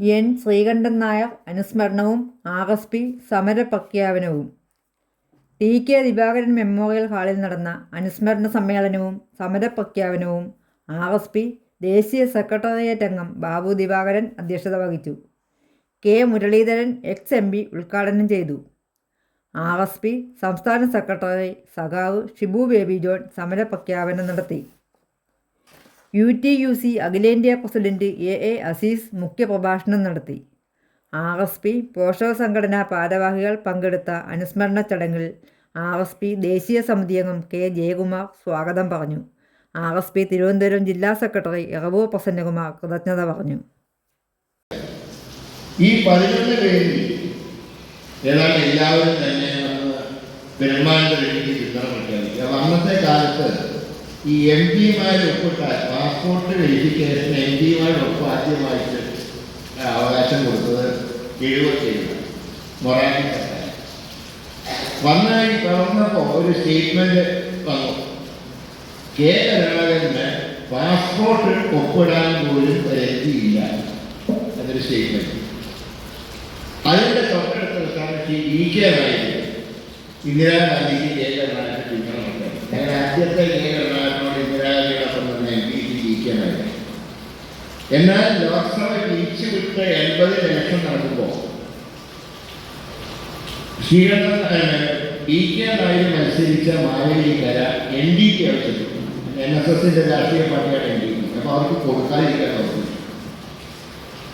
N Sreekantan Nair അനുസ്മരണവും R S P സമരപ്രഖ്യാപനവും. T K Divakaran memorial ഹാളിൽ നടന്ന അനുസ്മരണ സമ്മേളനവും സമരപ്രഖ്യാപനവും ആർ എസ് പി ദേശീയ സെക്രട്ടേറിയറ്റ് അംഗം ബാബു ദിവാകരൻ അധ്യക്ഷത വഹിച്ചു. K Muraleedharan ex M P ഉദ്ഘാടനം ചെയ്തു. ആർ എസ് പി സംസ്ഥാന സെക്രട്ടറി സഖാവ് ഷിബു ബേബി ജോൺ സമരപ്രഖ്യാപനം നടത്തി. യു ടി യു സി അഖിലേന്ത്യാ പ്രസിഡന്റ് എ എ അസീസ് മുഖ്യപ്രഭാഷണം നടത്തി. ആർ എസ് പി പോഷക സംഘടനാ ഭാരവാഹികൾ പങ്കെടുത്ത അനുസ്മരണ ചടങ്ങിൽ ആർ എസ് പി ദേശീയ സമിതി അംഗം കെ ജയകുമാർ സ്വാഗതം പറഞ്ഞു. ആർ എസ് പി തിരുവനന്തപുരം ജില്ലാ സെക്രട്ടറി ഇറവൂർ പ്രസന്നകുമാർ കൃതജ്ഞത പറഞ്ഞു. ഈ എല്ലാവരും തന്നെ പെരുമാന്റെ വേണ്ടി ചിത്രം അന്നത്തെ കാലത്ത് ഈ എം പിമാരെ ഒപ്പിട്ടാൽ പാസ്പോർട്ട് വെരിഫിക്കേഷൻ എം പിമാരുടെ ഒപ്പ് ആദ്യമായിട്ട് അവകാശം കൊടുത്തത് എഴുപത്തിയേഴ് മൊറാറ്റി സർക്കാർ വന്ന തുറന്നപ്പോൾ ഒരു സ്റ്റേറ്റ്മെന്റ് വന്നു. കെ കരുണാകരന് പാസ്പോർട്ട് ഒപ്പിടാൻ പോലും ഒരു എത്തിയില്ല എന്നൊരു സ്റ്റേറ്റ്മെന്റ് അതിന്റെ തൊട്ടടുത്ത സ്ഥാനത്ത് ഇ കെ നായിഡു. ഇന്ദിരാഗാന്ധിക്ക് കെ കരുണാകരൻ പിന്തുണയുണ്ട് ഞാൻ ആദ്യത്തെ കെ എം കെ നായിഡു എന്നാൽ ലോക്സഭ ജയിച്ചു വിട്ട് എൺപത് ലക്ഷം നടക്കുമ്പോൾ ശ്രീകണ്ഠൻ ഇ കെ നായിഡു മത്സരിച്ച മാവേലിക്കര എൻ ഡി പി ആവശ്യപ്പെട്ടു. എൻ എസ് എസിന്റെ രാഷ്ട്രീയ പാർട്ടിയാണ് എൻ ഡി പി. അപ്പൊ അവർക്ക് കൊടുക്കാതിരിക്കാൻ നോക്കി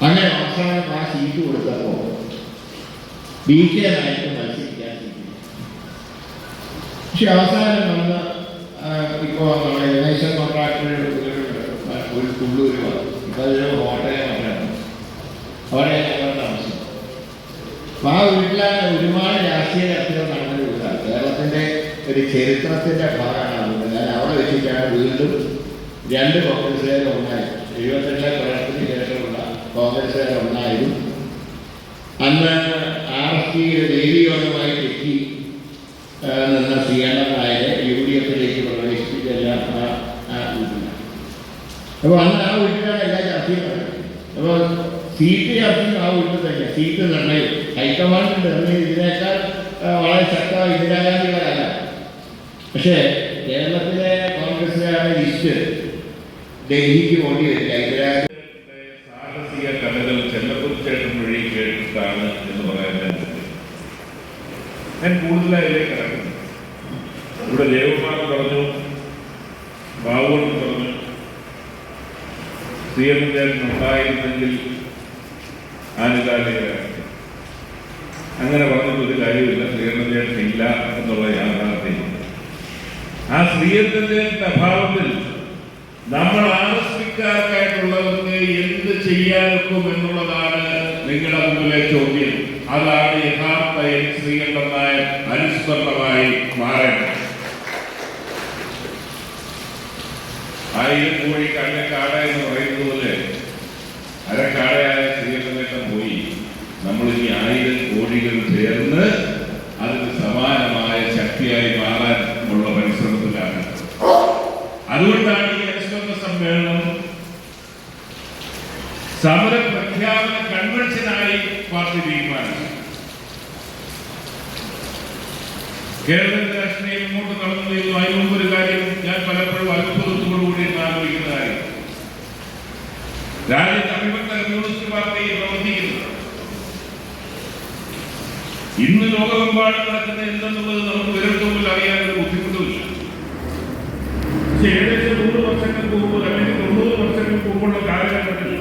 അങ്ങനെ അവസാനം ആ സീറ്റ് കൊടുത്തപ്പോ ബി കെ നായക്ക് മത്സരിക്കാൻ പക്ഷെ അവസാനം വന്ന ഇപ്പോ നമ്മുടെ ഗണേശൻ കോൺട്രാക്ടർ ഒരു തുള്ളു ഒരു അതൊരു കോട്ടയം അവരാണ് അവിടെ ഞങ്ങൾ താമസം ആ വീട്ടിലാണ് ഒരുപാട് രാഷ്ട്രീയ രാഷ്ട്രീയം നടന്ന വീടാണ്. കേരളത്തിന്റെ ഒരു ചരിത്രത്തിന്റെ ഭാഗമാണ് അതുകൊണ്ട് ഞാൻ അവിടെ വെച്ചിട്ടാണ് വീണ്ടും രണ്ട് കോൺഗ്രസ്സുകാർ ഒന്നായി. എഴുപത്തെട്ടിലെ പ്രകടനത്തിന് ശേഷമുള്ള കോൺഗ്രസ്സുകാർ ഒന്നായിരുന്നു അന്ന് ആർ എസ് പിയുടെ ദേവിയോഗമായി തെറ്റി നിന്ന് നായരെ യു ഡി എഫിലേക്ക് പ്രവേശിപ്പിച്ചെല്ലാം ആ ആ വീട്ടിലാണ് അപ്പോൾ അന്ന് ആ വീട്ടിലാണ് എല്ലാ ചർച്ചയും അപ്പോൾ സീറ്റ് ചർച്ചയും ആ വീട്ടിൽ തന്നെ. സീറ്റ് നിർണയം ഹൈക്കമാൻഡ് നിർണയം ഇതിനേക്കാൾ വളരെ ശക്തമായ ഇന്ദിരാഗാന്ധികളല്ല പക്ഷേ കേരളത്തിലെ കോൺഗ്രസ്സുകാരുടെ ലിസ്റ്റ് ഡൽഹിക്ക് പോണ്ടി വരില്ല ഇന്ദിരാഗാന്ധി സാഹസിക കഥകൾ ചെല്ലക്കുറിച്ചേട്ടൻ വഴി കേട്ടിട്ടാണ് എന്ന് പറയാൻ ഞാൻ കൂടുതലായി കിടക്കുന്നു. ഇവിടെ ദേവകുമാർ പറഞ്ഞു ബാബുവൻ ശ്രീയമ്മൻ ഉണ്ടായിരുന്നെങ്കിൽ ആനുകാലികരായിരുന്നു അങ്ങനെ പറഞ്ഞിട്ട് ഒരു കാര്യമില്ല. ശ്രീയമ്മൻ ഇല്ല എന്നുള്ള യാഥാർത്ഥ്യം. ആ ശ്രീയമ്മന്റെ അഭാവത്തിൽ നമ്മൾ ആകർഷിക്കാർക്കായിട്ടുള്ളവർക്ക് എന്ത് ചെയ്യാനൊക്കും എന്നുള്ളതാണ് നിങ്ങളുടെ മുമ്പിലെ ചോദ്യം. അതാണ് യഥാർത്ഥ ശ്രീകണ്ഠനായ അനുസ്മരണമായി മാറേണ്ടത്. ആയിരം കോഴി കണ്ണക്കാട എന്ന് പറയുന്നത് പോലെ അരക്കാടയായ ശ്രീകണ്ഠം പോയി. നമ്മൾ ഈ ആയിരം കോഴികൾ ചേർന്ന് അതിന് സമാനമായ ശക്തിയായി മാറാൻ ഉള്ള പരിശ്രമത്തിലാണ്. അതുകൊണ്ടാണ് ഈ അനുസ്മരണ സമ്മേളനം സമര പ്രഖ്യാപന കൺവെൻഷനായി പാർട്ടി തീരുമാനിച്ചു കേരളത്തിന്റെ രാഷ്ട്രീയം മുന്നോട്ട് നടന്നതിൽ അതിന് മുമ്പ് ഒരു കാര്യം ഞാൻ പലപ്പോഴും അത്ഭുതത്തോടുകൂടി ആലോചിക്കുന്ന കാര്യം രാജ്യത്ത് കമ്മ്യൂണിസ്റ്റ് പാർട്ടി പ്രവർത്തിക്കുന്നത് ഇന്ന് ലോകമെമ്പാടും നടക്കുന്ന എന്തെന്നുള്ളത് നമുക്ക് വിരൽത്തുമ്പിൽ അറിയാനൊരു ബുദ്ധിമുട്ടുമില്ല. പക്ഷെ ഏകദേശം നൂറ് വർഷങ്ങൾക്ക് മുമ്പ് അല്ലെങ്കിൽ തൊണ്ണൂറ് വർഷങ്ങൾക്ക് മുമ്പുള്ള കാലഘട്ടത്തിൽ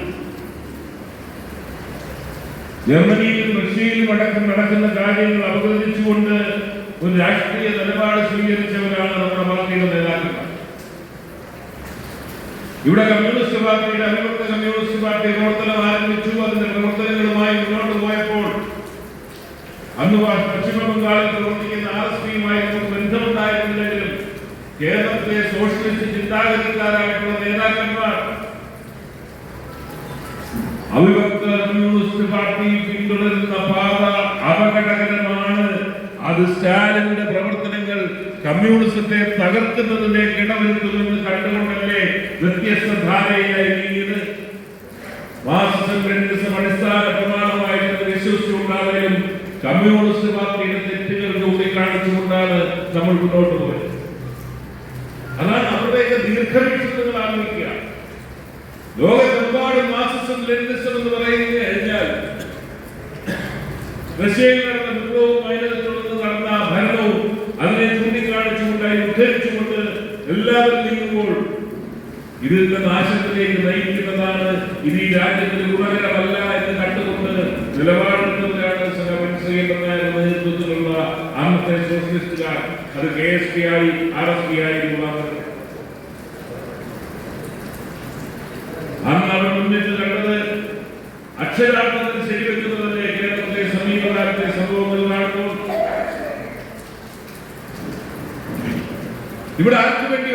ജർമ്മനിയിലും റഷ്യയിലും അടക്കം നടക്കുന്ന കാര്യങ്ങൾ അവതരിച്ചുകൊണ്ട് ഒരു രാഷ്ട്രീയ നിലപാട് സ്വീകരിച്ചവരാണ് നമ്മുടെ പാർട്ടിയുടെ നേതാക്കന്മാർ. ഇവിടെ കമ്മ്യൂണിസ്റ്റ് പാർട്ടിയുടെ അവിഭക്ത കമ്മ്യൂണിസ്റ്റ് പാർട്ടി പ്രവർത്തനം ആരംഭിച്ചു. അതിന്റെ പ്രവർത്തനങ്ങളുമായി മുന്നോട്ട് പോയപ്പോൾ അന്ന് പശ്ചിമ പ്രവർത്തിക്കുന്ന ആർ എസ് പിയുമായി നമുക്ക് ബന്ധമുണ്ടായിരുന്നില്ലെങ്കിലും കേരളത്തിലെ സോഷ്യലിസ്റ്റ് ചിന്താഗതിക്കാരായിട്ടുള്ള നേതാക്കന്മാർ അവിഭക്ത കമ്മ്യൂണിസ്റ്റ് പാർട്ടി പിന്തുടരുന്ന പാത അപകടകരമാണ് അത് സ്റ്റാലിന്റെ പ്രവർത്തനങ്ങൾ കമ്മ്യൂണിസത്തെ തകർക്കുന്നതിലേക്ക് ഇടവരുത്തുമെന്ന് കണ്ടുകൊണ്ടല്ലേ വ്യത്യസ്ത ധാരയിലായിരിക്കുന്നത് നീങ്ങിയത്? മാർക്സിസം ലെനിനിസം അടിസ്ഥാന പ്രമാണമായിട്ട് വിശ്വസിച്ചുകൊണ്ടാണെങ്കിലും കമ്മ്യൂണിസ്റ്റ് പാർട്ടിയുടെ തെറ്റുകൾ ചൂണ്ടിക്കാണിച്ചുകൊണ്ടാണ് നമ്മൾ മുന്നോട്ട് പോയത്. അതാണ് അവരുടെയൊക്കെ ദീർഘവീക്ഷണങ്ങൾ ആരംഭിക്കുക ലോകത്തെമ്പാടും മാർക്സിസം ലെനിനിസം എന്ന് പറയുന്നത് കഴിഞ്ഞാൽ റഷ്യയിൽ നടന്ന വിപ്ലവവും അതിനെ തുടർന്ന് നടന്ന ഭരണവും അതിനെ ചൂണ്ടിക്കാണിച്ചുകൊണ്ട് അതിനെ ഉദ്ധരിച്ചുകൊണ്ട് എല്ലാവരും നീങ്ങുമ്പോൾ ഇതിന്റെ നാശത്തിലേക്ക് നയിക്കുന്നതാണ് ഇത് ഈ രാജ്യത്തിന് ഗുണകരമല്ല എന്ന് കണ്ടുകൊണ്ട് നിലപാടെടുത്തവരാണ് സഹമനുഷ്യരുടെ നേതൃത്വത്തിലുള്ള അന്നത്തെ സോഷ്യലിസ്റ്റുകാർ അത് കെ എസ് പി ആയി ആർ എസ് പി ആയി അന്ന് അവർ മുന്നിട്ട് കണ്ടത് അക്ഷരാർത്ഥത്തിൽ ശരിവെക്കുന്നതല്ലേ കേരളത്തിലെ സമീപകാലത്തെ സംഭവങ്ങൾ കാണുമ്പോൾ? ഇവിടെ ആർക്കു വേണ്ടിയുള്ള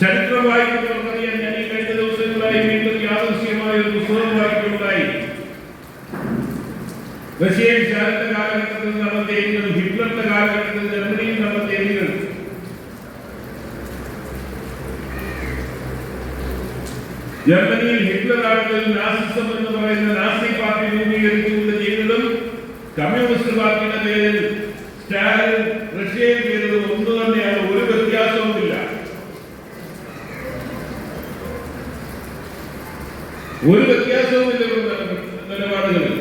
ചരിത്രം വായിക്കുന്നവർക്കറിയാൻ ഞാൻ ഈ കഴിഞ്ഞ ദിവസങ്ങളായി വീണ്ടും യാദൃശ്യമായ ഒരു പുസ്തകം വായിക്കുകയുണ്ടായി. റഷ്യയിൽ ശാരദ കാലഘട്ടത്തിൽ നടന്ന തേരികൾ ഹിറ്റ്ലറിന്റെ കാലഘട്ടത്തിൽ ജർമ്മനിയിൽ നടന്ന തേരികൾ ജർമ്മനിയിൽ ഹിറ്റ്ലർ ആളുകൾ നാസിസം എന്ന് പറയുന്ന നാസി പാർട്ടി രൂപീകരിച്ചുകൊണ്ട് ചെയ്തതും കമ്മ്യൂണിസ്റ്റ് പാർട്ടിയുടെ പേരിൽ സ്റ്റാലിൻ റഷ്യയിൽ ചെയ്തതും ഒന്ന് തന്നെയാണ് ഒരു വ്യത്യാസവുമില്ല ഒരു വ്യത്യാസവുമില്ല ഇവരുടെ നിലപാടുകളിൽ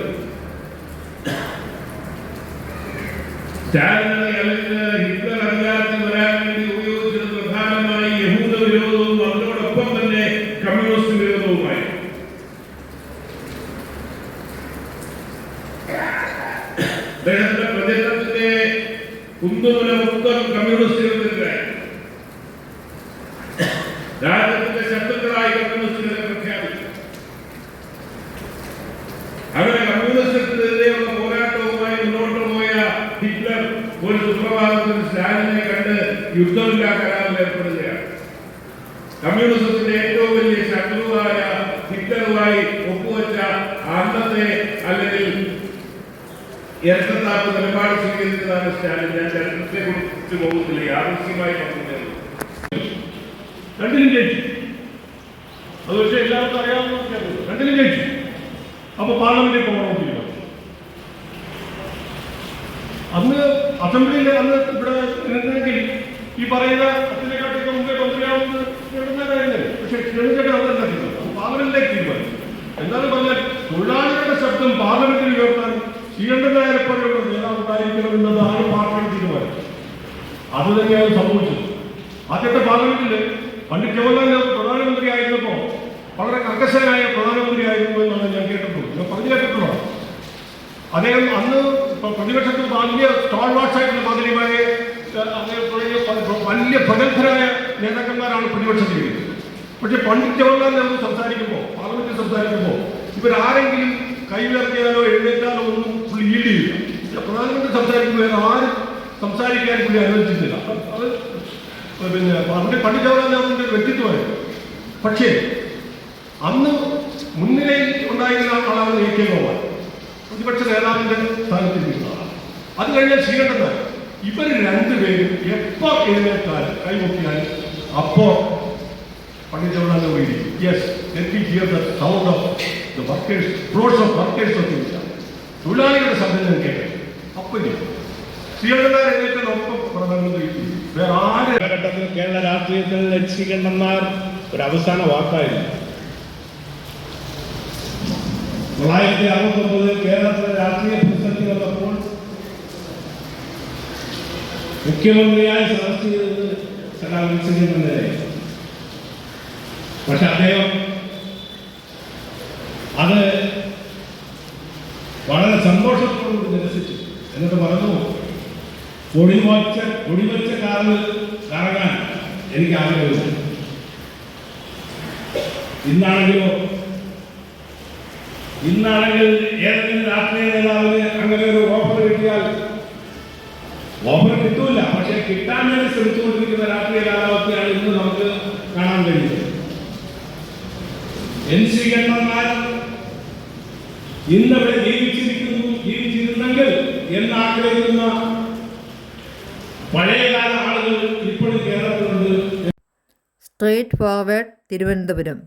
അല്ലെങ്കിൽ ഹിറ്റ്ലർ അധികാരത്തിൽ വരാൻ വേണ്ടി ഉപയോഗിച്ചത് പ്രധാനമായി യഹൂദ വിരോധവും അതിനോടൊപ്പം തന്നെ കമ്മ്യൂണിസ്റ്റ് വിരോധവുമായി അദ്ദേഹത്തിന്റെ പ്രചരണത്തിന്റെ കുന്തുമുല മൊത്തം കമ്മ്യൂണിസ്റ്റുകൾക്കെതിരായി രാജ്യത്തിന്റെ ശത്രുക്കളായി കമ്മ്യൂണിസ്റ്റുകളെ പ്രഖ്യാപിച്ചു അങ്ങനെ കമ്മ്യൂണിസ്റ്റിനെതിരെയുള്ള പോരാട്ടവുമായി മുന്നോട്ട് പോയ ഹിറ്റ്ലർ ഒരു സുപ്രഭാതത്തിൽ സ്റ്റാലിനെ കണ്ട് യുദ്ധമില്ലാ കരാറിൽ ഏർപ്പെടുകയാണ് കമ്മ്യൂണിസത്തിന്റെ ഏറ്റവും വലിയ ശത്രുവായ ഹിറ്റ്ലറുമായി ഒപ്പുവെച്ച അന്നത്തെ അല്ലെങ്കിൽ ഇരട്ടത്താപ്പ് നിലപാട് സ്വീകരിച്ചതാണ് സ്റ്റാലിൻ. ഞാൻ ചരിത്രത്തെ കുറിച്ച് പോകുന്നില്ല. യാദൃശ്യമായി. രണ്ടിലും ജയിച്ചു. അത് പക്ഷേ എല്ലാവർക്കും അറിയാവുന്ന. രണ്ടിലും ജയിച്ചു. അപ്പൊ പാർലമെന്റിൽ പോകണമെന്ന് തീരുമാനിച്ചു. അന്ന് അസംബ്ലിയിൽ അന്ന് ഇവിടെ ഈ പറയുന്ന അച്ഛനെക്കാട്ടൊക്കെ മുമ്പേ മന്ത്രിയാവുന്നത് നേടുന്നതായിരുന്നു പക്ഷെ ക്ഷണിച്ചിട്ട് അതല്ല അത് പാർലമെന്റിലേക്ക് തീരുമാനിച്ചു എന്നാലും പറഞ്ഞാൽ തൊഴിലാളികളുടെ ശബ്ദം പാർലമെന്റിൽ ഉയർത്താൻ ശ്രീകണ്ഠൻ നായരെ പോലെയുള്ള ഉണ്ടായിരിക്കണമെന്നതാണ് പാർട്ടിയുടെ തീരുമാനം. അത് തന്നെയാണ് സംഭവിച്ചത്. ആദ്യത്തെ പാർലമെന്റിൽ പണ്ട് ജവഹർലാൽ നെഹ്റു പ്രധാനമന്ത്രി ആയിരുന്നപ്പോ വളരെ കർക്കശനായ പ്രധാനമന്ത്രി ആയിരുന്നു എന്നാണ് ഞാൻ കേട്ടിട്ടുള്ളത്. ഞാൻ പറഞ്ഞു കേട്ടിട്ടുള്ളതാണ്. അദ്ദേഹം അന്ന് പ്രതിപക്ഷത്തിൽ വലിയ സ്റ്റോൾ വാട്സായിട്ടുള്ള മാതിരിമായ ഏഹ്, അദ്ദേഹം തുടങ്ങിയ പ- വലിയ പ്രഗത്ഭരായ നേതാക്കന്മാരാണ് പ്രതിപക്ഷത്തിൽ പക്ഷെ പണ്ഡിറ്റ് ജവഹർലാൽ നെഹ്റു സംസാരിക്കുമ്പോൾ പാർലമെന്റിൽ സംസാരിക്കുമ്പോൾ ഇവരാരെങ്കിലും കൈ ഉയർത്തിയാലോ എഴുന്നേറ്റാലോ ഒന്നും പുള്ളി ഈഡ് ചെയ്യില്ല. പ്രധാനമന്ത്രി സംസാരിക്കുമ്പോൾ ആരും സംസാരിക്കാൻ പുള്ളി അനുവദിച്ചിട്ടില്ല. അത് പിന്നെ പണ്ഡിറ്റ് പണ്ഡിറ്റ് ജവഹർലാൽ നെഹ്റുവിന്റെ ഒരു വ്യക്തിത്വമായിരുന്നു. പക്ഷേ അന്ന് മുൻനിരയിൽ ഉണ്ടായിരുന്ന ആളാണ് എ കെ ഗോപാൽ. പ്രതിപക്ഷ നേതാവിന്റെ സ്ഥാനത്തിരിക്കുന്ന ആളാണ് അത് കഴിഞ്ഞാൽ ശ്രീകണ്ഠൻ ഇവർ രണ്ടുപേരും എപ്പോ എഴുന്നേറ്റാലും കൈമുട്ടിയാലും അപ്പോ Pandit Jawaharlal yes let hear the sound of the workers flows of workers of India തൊഴിലാളികളുടെ ശബ്ദം ഞാൻ കേൾക്കാം അപ്പൊ ഇരിക്കും ശ്രീകണ്ഠൻ നായർ പ്രധാനമന്ത്രി വേറെ ആര് കാലഘട്ടത്തിൽ കേരള രാഷ്ട്രീയത്തിൽ കണ്ണന്മാർ ഒരു അവസാന വാക്കായിരുന്നു. തൊള്ളായിരത്തി അറുപത്തൊമ്പതിൽ കേരളത്തിലെ രാഷ്ട്രീയ മുഖ്യമന്ത്രിയായി സദസ് ചെയ്തത് എച്ച് പക്ഷെ അദ്ദേഹം അത് വളരെ സന്തോഷത്തോടുകൂടി നിരസിച്ചു. എന്നിട്ട് പറഞ്ഞു പൊടിവച്ച പൊടിവച്ച കാറ് കറങ്ങാൻ എനിക്ക് ആഗ്രഹമില്ല ഇന്നാണെങ്കിലോ ഇന്നാണെങ്കിൽ ഏതെങ്കിലും രാഷ്ട്രീയ നേതാവിന് അങ്ങനെ ഒരു ഓഫർ കിട്ടിയാൽ ഓഫർ കിട്ടൂല പക്ഷെ കിട്ടാൻ വേണ്ടി ശ്രമിച്ചുകൊണ്ടിരിക്കുന്ന രാഷ്ട്രീയ കാലാവസ്ഥയാണ് ഇന്ന് നമുക്ക് കാണാൻ കഴിയുന്നത്. എൻ സി കണ്ണന്മാർ ഇന്നവിടെ ജീവിച്ചിരിക്കുന്നു ജീവിച്ചിരുന്നെങ്കിൽ എന്ന് ആഗ്രഹിക്കുന്ന പഴയകാല ആളുകൾ ഇപ്പോഴും കേരളത്തിലുണ്ട്. Straight forward Thiruvananthapuram